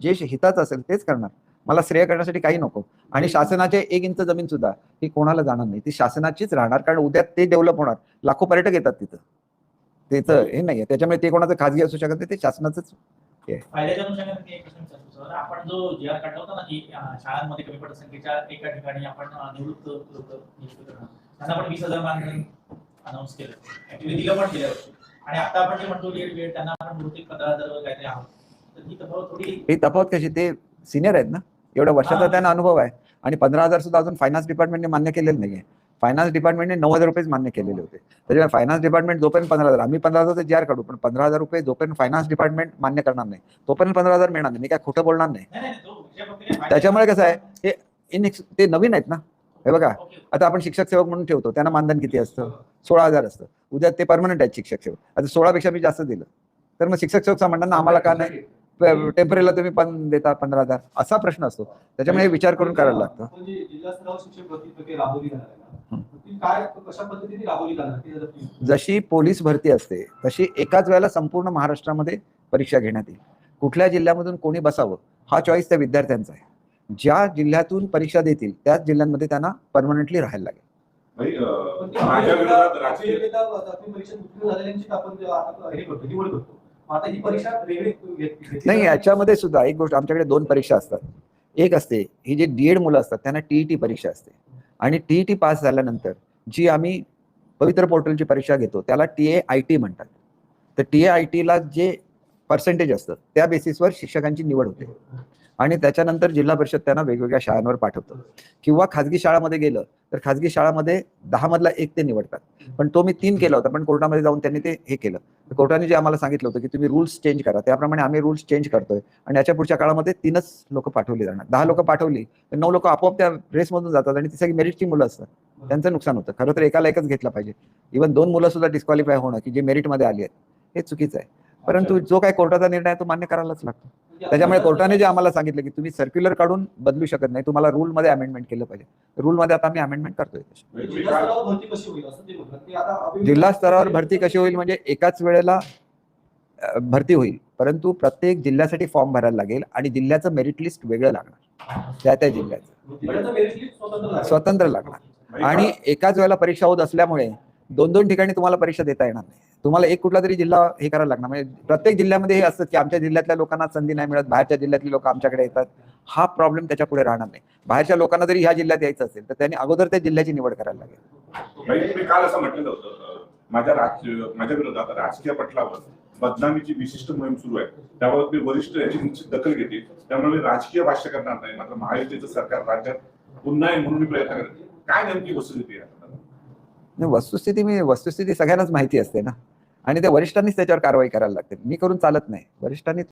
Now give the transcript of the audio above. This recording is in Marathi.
जे हिताचं असेल तेच करणार. मला श्रेय करण्यासाठी काही नको. आणि शासनाचे एक इंच जमीन सुद्धा ही कोणाला जाणार नाही. ती शासनाचीच राहणार कारण उद्या ते डेव्हलप होणार. लाखो पर्यटक येतात तिथं. त्याचं हे नाहीये. त्याच्यामुळे ते कोणाचं खाजगी असू शकत नाही ते शासनाचंच आपण जो जी आर काढला होता ना की अं, शाळांमध्ये कमी पट संख्येच्या एका ठिकाणी आपण निवृत्त लोक नियुक्त करणार. त्यांना आपण वीस हजार मानधन अनाऊन्स केलं. ऍक्च्युली दिलं पण गेल्या वर्षी आणि आता आपण जे म्हणतो की वेळ त्यांना आपण बहुतेक पंधरा हजार काहीतरी आहोत. ही तफावत कशी? ते सिनियर आहेत ना. एवढ्या वर्षाचा. त्यांना अनुभव आहे. आणि पंधरा हजार सुद्धा अजून फायनान्स डिपार्टमेंटने मान्य केलेलं नाहीये. फायनान्स डिपार्टमेंटने नऊ हजार रुपयेच मान्य केलेले होते. त्याच्यामुळे फायनान्स डिपार्टमेंट जोपर्यंत पंधरा हजार आम्ही पंधरा हजार जी आर काढू पण पंधरा हजार रुपये जोपर्यंत फायनान्स डिपार्टमेंट मान्य करणार नाही तोपर्यंत पंधरा हजार मिळणार नाही. मी काय खोटं बोलणार नाही. त्याच्यामुळे कसं आहे हे इनएक्स ते नवीन आहेत ना. हे बघा. आता आपण शिक्षक सेवक म्हणून ठेवतो त्यांना मानधन किती असतं? सोळा हजार असतं. उद्या ते परमनंट आहेत शिक्षक सेवक. आता सोळापेक्षा मी जास्त दिलं. तर मग शिक्षक सेवक म्हणतात आम्हाला का नाही? टेम्पररीला तुम्ही पण देता पंधरा हजार. असा प्रश्न असतो. त्याच्यामुळे विचार करून करायला लागतं. आपण जी जिल्हा स्तरावर शिक्षक भरती प्रक्रिया राबवली जाणार आहे ना. ती काय कशा पद्धतीने राबवली जाणार ते जरा please. जशी पोलीस भरती असते तशी एकाच वेळेला संपूर्ण महाराष्ट्रामध्ये परीक्षा घेण्यात येईल. कुठल्या जिल्ह्यामधून कोणी बसावं हा चॉईस त्या विद्यार्थ्यांचा आहे. ज्या जिल्ह्यातून परीक्षा देतील त्याच जिल्ह्यांमध्ये त्यांना परमनंटली राहायला लागेल. माझ्या नाही. याच्यामध्ये सुद्धा एक गोष्ट आमच्याकडे दोन परीक्षा असतात. एक असते ही जे डीएड मुलं असतात त्यांना टीईटी परीक्षा असते. आणि टीईटी पास झाल्यानंतर जी आम्ही पवित्र पोर्टलची परीक्षा घेतो त्याला टी ए आय टी म्हणतात. तर टी ए आय टीला जे पर्सेंटेज असतं त्या बेसिसवर शिक्षकांची निवड होते. आणि त्याच्यानंतर जिल्हा परिषद त्यांना वेगवेगळ्या शाळांवर पाठवतो. किंवा खाजगी शाळामध्ये गेलं तर खाजगी शाळामध्ये दहा मधला एक ते निवडतात. पण तो मी तीन केला होता पण कोर्टामध्ये जाऊन त्यांनी ते हे केलं. कोर्टाने जे आम्हाला सांगितलं होतं की तुम्ही रूल्स चेंज करा त्याप्रमाणे आम्ही रूल्स चेंज करतोय. आणि याच्या पुढच्या काळामध्ये तीनच लोक पाठवली जाणार. दहा लोक पाठवली तर नऊ लोक आपोआप त्या रेसमधून जातात आणि ती सगळी मेरिटची मुलं असतात. त्यांचं नुकसान होतं. खरं तर एकाला एकच घेतला पाहिजे. इव्हन दोन मुलं सुद्धा डिस्क्वालिफाय होणं की जे मेरिटमध्ये आली आहेत हे चुकीचं आहे. परंतु जो काही कोर्टाचा निर्णय तो मान्य करायलाच लागतो. त्याच्यामुळे कोर्टाने जे आम्हाला सांगितलं की तुम्ही सर्क्युलर काढून बदलू शकत नाही तुम्हाला रूलमध्ये अमेंडमेंट केलं पाहिजे. रूलमध्ये आता आम्ही अमेंडमेंट करतोय. जिल्हा स्तरावर भरती कशी होईल म्हणजे एकाच वेळेला भरती होईल. परंतु प्रत्येक जिल्ह्यासाठी फॉर्म भरायला लागेल आणि जिल्ह्याचं मेरिट लिस्ट वेगळं लागणार. त्या त्या जिल्ह्याचं. list स्वतंत्र लागणार. आणि एकाच वेळेला परीक्षा होत असल्यामुळे दोन दोन ठिकाणी तुम्हाला परीक्षा देता येणार नाही. तुम्हाला एक कुठला तरी जिल्हा हे करायला लागणार. म्हणजे प्रत्येक जिल्ह्यामध्ये हे असतं की आमच्या जिल्ह्यातल्या लोकांना संधी नाही मिळत बाहेरच्या जिल्ह्यातली लोक आमच्याकडे येतात. हा प्रॉब्लेम त्याच्या पुढे राहणार नाही. बाहेरच्या लोकांना जरी ह्या जिल्ह्यात यायचं असेल तर त्यांनी अगोदर त्या जिल्ह्याची निवड करायला लागेल. म्हणजे काल असं म्हटलं होतं माझ्या राज माझ्या विरोधात राजकीय पटलावर बदनामीची विशिष्ट मोहीम सुरू आहे. त्याबाबत मी वरिष्ठ याची निश्चित दखल घेते. त्यामुळे मी राजकीय भाष्य करणार नाही. मात्र महायुतीचं सरकार राज्यात पुन्हा म्हणून मी प्रयत्न करेन काय नेमकी वस्तुस्थिती आहे? म्हणजे वस्तुस्थिती मी वस्तुस्थिती सगळ्यांनाच माहिती असते ना. आणि त्या वरिष्ठांनीच त्याच्यावर कारवाई करायला लागते. मी करून चालत नाही. वरिष्ठांनी